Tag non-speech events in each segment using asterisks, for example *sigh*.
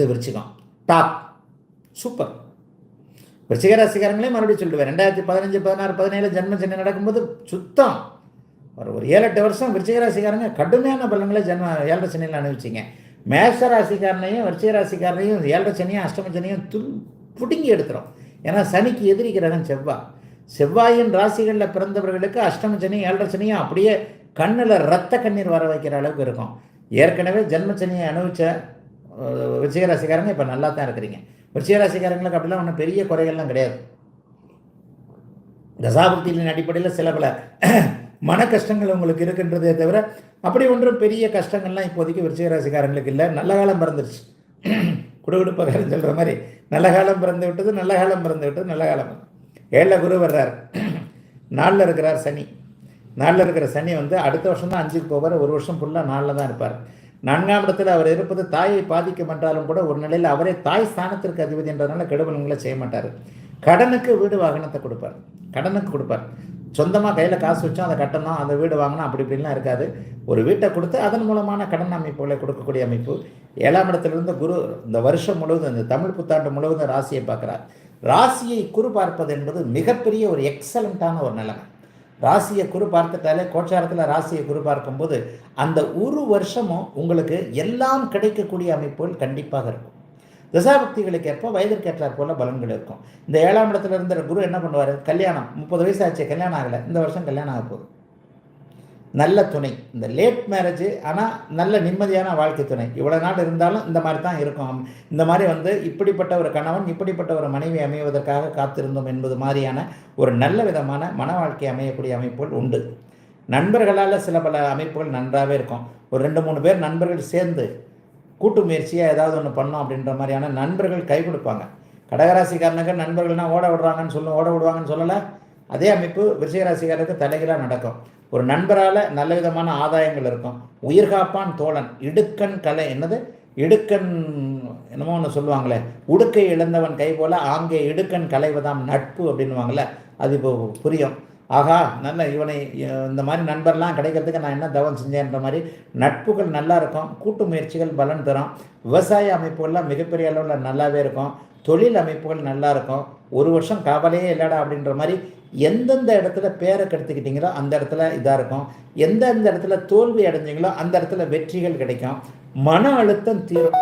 இது விருச்சிகம். Top. Super. விருச்சிக ராசிக்காரங்களே மறுபடியும் சொல்லிடுவேன். ரெண்டாயிரத்தி பதினஞ்சு பதினாறு பதினேழு ஜென்ம சனி நடக்கும்போது சுத்தம். ஒரு ஒரு ஏழு எட்டு வருஷம் விருச்சிக ராசிக்காரங்க கடுமையான பலன்களை ஜென்ம ஏழரை சென்னையில் அனுபவிச்சிங்க. மேஷ ராசிக்காரனையும் விருச்சிக ராசிக்காரனையும் ஏழரை சனியும் அஷ்டம சனியும் துல் பிடுங்கி எடுத்துரும். ஏன்னா சனிக்கு எதிரி கிரகம் செவ்வாய் செவ்வாயின் ராசிகளில் பிறந்தவர்களுக்கு அஷ்டம சனி ஏழரை சனியும் அப்படியே கண்ணில் ரத்த கண்ணீர் வர வைக்கிற அளவுக்கு இருக்கும். ஏற்கனவே ஜென்ம சனியை அனுபவிச்ச இப்போ நல்லா தான் இருக்கிறீங்க. விருச்சிக அப்படிலாம் ஒன்றும் பெரிய குறைகள்லாம் கிடையாது. தசாபக்தியின் அடிப்படையில் சில பல *clears throat* மன கஷ்டங்கள் உங்களுக்கு இருக்கின்றதே தவிர அப்படி ஒன்றும் பெரிய கஷ்டங்கள்லாம் இப்போதைக்கு விருச்சிகராசிக்காரங்களுக்கு இல்லை. நல்ல காலம் பிறந்துருச்சு. *clears throat* குடுகுடுப்பக்காரன் சொல்கிற மாதிரி. நல்ல காலம் பிறந்து விட்டது நல்ல காலம் பிறந்து விட்டது நல்ல காலம் ஏழில் குரு வர்றார். *clears throat* நாளில் இருக்கிறார் சனி. நாளில் இருக்கிற சனி வந்து அடுத்த வருஷம் தான் அஞ்சுக்கு போவார். ஒரு வருஷம் ஃபுல்லாக நாளில் தான் இருப்பார். நான்காம் இடத்துல அவர் இருப்பது தாயை பாதிக்கும் என்றாலும் கூட ஒரு நிலையில் அவரே தாய் ஸ்தானத்திற்கு அதிபதி என்றதுனால கெடுபலன்களை செய்ய மாட்டார். கடனுக்கு வீடு வாகனத்தை கொடுப்பார். கடனுக்கு கொடுப்பார். சொந்தமாக கையில் காசு வச்சோம் அதை கட்டணும் அந்த வீடு வாங்கினா அப்படி இப்படிலாம் இருக்காது. ஒரு வீட்டை கொடுத்து அதன் மூலமான கடன் அமைப்புகளை கொடுக்கக்கூடிய அமைப்பு. ஏழாம் இடத்துலேருந்து குரு இந்த வருஷம் முழுவதும் இந்த தமிழ் புத்தாண்டு முழுவதும் ராசியை பார்க்குறார். ராசியை குரு பார்ப்பது என்பது மிகப்பெரிய ஒரு எக்ஸலண்ட்டான ஒரு நிலைமை. ராசியை குரு பார்த்துட்டாலே கோச்சாரத்தில் ராசியை குரு பார்க்கும்போது அந்த ஒரு வருஷமும் உங்களுக்கு எல்லாம் கிடைக்கக்கூடிய அமைப்புகள் கண்டிப்பாக இருக்கும். தசாபக்திகளுக்கு ஏற்ப வயதிற்கேற்றார் போல பலன்கள் இருக்கும். இந்த ஏழாம் இடத்துல இருந்த குரு என்ன பண்ணுவார்? கல்யாணம் முப்பது வயசு ஆச்சு கல்யாணம் ஆகலை. இந்த வருஷம் கல்யாணம் ஆக போகுது. நல்ல துணை. இந்த லேட் மேரேஜ் ஆனால் நல்ல நிம்மதியான வாழ்க்கை துணை. இவ்வளோ நாள் இருந்தாலும் இந்த மாதிரி தான் இருக்கும். இந்த மாதிரி வந்து இப்படிப்பட்ட ஒரு கணவன் இப்படிப்பட்ட ஒரு மனைவி அமைவதற்காக காத்திருந்தோம் என்பது மாதிரியான ஒரு நல்ல விதமான மன வாழ்க்கை அமையக்கூடிய அமைப்புகள் உண்டு. நண்பர்களால் சில பல அமைப்புகள் நன்றாகவே இருக்கும். ஒரு ரெண்டு மூணு பேர் நண்பர்கள் சேர்ந்து கூட்டு முயற்சியாக ஏதாவது ஒன்று பண்ணோம் அப்படின்ற மாதிரியான நண்பர்கள் கை கொடுப்பாங்க. கடகராசிக்காரனுக்கு நண்பர்கள்னா ஓட விடுறாங்கன்னு சொல்லும் ஓட விடுவாங்கன்னு சொல்லலை. அதே அமைப்பு விருச்சிகராசிக்காரருக்கு தலைகீழாக நடக்கும். ஒரு நண்பரால் நல்ல விதமான ஆதாயங்கள் இருக்கும். உயிர்காப்பான் தோழன் இடுக்கண் கலை என்னது? இடுக்கண் என்னமோ ஒன்று சொல்லுவாங்களே. உடுக்கை இழந்தவன் கை போல் ஆங்கே இடுக்கண் கலைவதாம் நட்பு அப்படின்னுவாங்கள்ல அது இப்போ புரியும். ஆகா நல்ல இவனை இந்த மாதிரி நண்பர்லாம் கிடைக்கிறதுக்கு நான் என்ன தவம் செஞ்சேன்ற மாதிரி நட்புகள் நல்லா இருக்கும். கூட்டு முயற்சிகள் பலன் தரும். விவசாய அமைப்புகள்லாம் மிகப்பெரிய அளவில் நல்லாவே இருக்கும். தொழில் அமைப்புகள் நல்லா இருக்கும். ஒரு வருஷம் கவலையே இல்லைடா அப்படின்ற மாதிரி எந்தெந்த இடத்துல பேரை கெடுத்துக்கிட்டீங்களோ அந்த இடத்துல இதாக இருக்கும். எந்தெந்த இடத்துல தோல்வி அடைஞ்சிங்களோ அந்த இடத்துல வெற்றிகள் கிடைக்கும். மன அழுத்தம் தீரும்.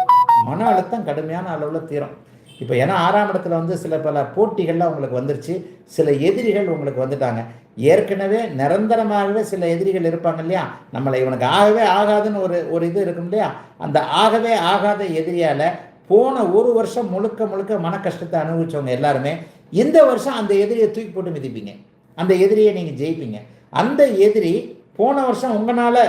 மன அழுத்தம் கடுமையான அளவில் தீரும். இப்போ ஏன்னா ஆறாம் இடத்துல வந்து சில பல போட்டிகள்லாம் உங்களுக்கு வந்துருச்சு. சில எதிரிகள் உங்களுக்கு வந்துட்டாங்க. ஏற்கனவே நிரந்தரமாகவே சில எதிரிகள் இருப்பாங்க இல்லையா? நம்மளை இவனுக்கு ஆகவே ஆகாதுன்னு ஒரு ஒரு இது இருக்கும் இல்லையா? அந்த ஆகவே ஆகாத எதிரியால் போன ஒரு வருஷம் முழுக்க முழுக்க மன கஷ்டத்தை அனுபவிச்சவங்க எல்லாருமே இந்த வருஷம் அந்த எதிரியை தூக்கி போட்டு மிதிப்பீங்க? அந்த எதிரியை நீங்கள் ஜெயிப்பீங்க. அந்த எதிரி போன வருஷம் உங்களால்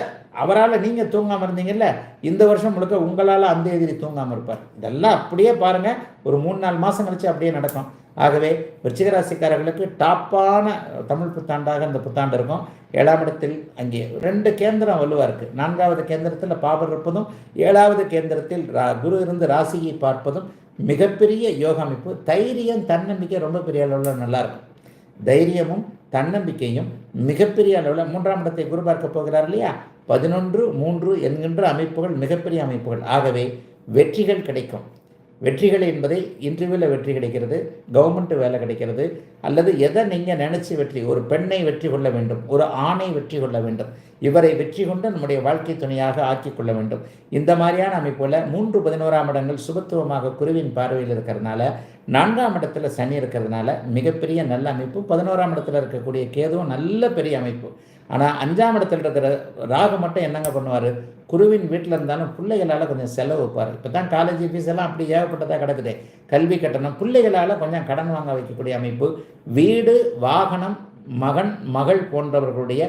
அவரால் நீங்கள் தூங்காமல் இருந்தீங்கல்ல இந்த வருஷம் முழுக்க உங்களால் அந்த எதிரி தூங்காமல் இருப்பார். இதெல்லாம் அப்படியே பாருங்கள் ஒரு மூணு நாலு மாதம் கழிச்சு அப்படியே நடக்கும். ஆகவே விருச்சிகராசிக்காரர்களுக்கு டாப்பான தமிழ் புத்தாண்டாக இந்த புத்தாண்டு இருக்கும். ஏழாம் இடத்தில் அங்கே ரெண்டு கேந்திரம் வலுவாக இருக்குது நான்காவது கேந்திரத்தில் பாபர் இருப்பதும் ஏழாவது கேந்திரத்தில் ரா குரு இருந்து ராசியை பார்ப்பதும் மிகப்பெரிய யோக அமைப்பு தைரியம் தன்னம்பிக்கை ரொம்ப பெரிய அளவில் நல்லாயிருக்கும் தைரியமும் தன்னம்பிக்கையும் மிகப்பெரிய அளவில் மூன்றாம் இடத்தை குரு பார்க்க போகிறார் இல்லையா? பதினொன்று மூன்று என்கின்ற அமைப்புகள் மிகப்பெரிய அமைப்புகள். ஆகவே வெற்றிகள் கிடைக்கும். வெற்றிகள் என்பதை இன்டர்வியூவில் வெற்றி கிடைக்கிறது கவர்மெண்ட் வேலை கிடைக்கிறது அல்லது எதை நீங்கள் நினச்சி வெற்றி ஒரு பெண்ணை வெற்றி கொள்ள வேண்டும் ஒரு ஆணை வெற்றி கொள்ள வேண்டும் இவரை வெற்றி கொண்டு நம்முடைய வாழ்க்கை துணையாக ஆக்கி கொள்ள வேண்டும். இந்த மாதிரியான அமைப்புல மூன்று பதினோராம் இடங்கள் சுபத்துவமாக குருவின் பார்வையில் இருக்கிறதுனால நான்காம் இடத்துல சனி இருக்கிறதுனால மிகப்பெரிய நல்ல அமைப்பு பதினோராம் இடத்துல இருக்கக்கூடிய கேதுவும் நல்ல பெரிய அமைப்பு. ஆனால் அஞ்சாம் இடத்துல இருக்கிற ராகு மட்டும் என்னங்க பண்ணுவார்? குருவின் வீட்டில் இருந்தாலும் பிள்ளைகளால் கொஞ்சம் செலவு வைப்பார். இப்போ தான் காலேஜ் ஃபீஸ் எல்லாம் அப்படி ஏகப்பட்டதாக கிடக்குது. கல்வி கட்டணம் பிள்ளைகளால் கொஞ்சம் கடன் வாங்க வைக்கக்கூடிய அமைப்பு. வீடு வாகனம் மகன் மகள் போன்றவர்களுடைய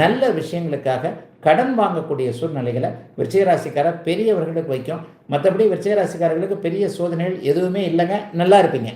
நல்ல விஷயங்களுக்காக கடன் வாங்கக்கூடிய சூழ்நிலைகளை விருச்சிகராசிக்காரர் பெரியவர்களுக்கு வைக்கும். மற்றபடி விருச்சிகராசிக்காரர்களுக்கு பெரிய சோதனைகள் எதுவுமே இல்லைங்க. நல்லா இருப்பீங்க.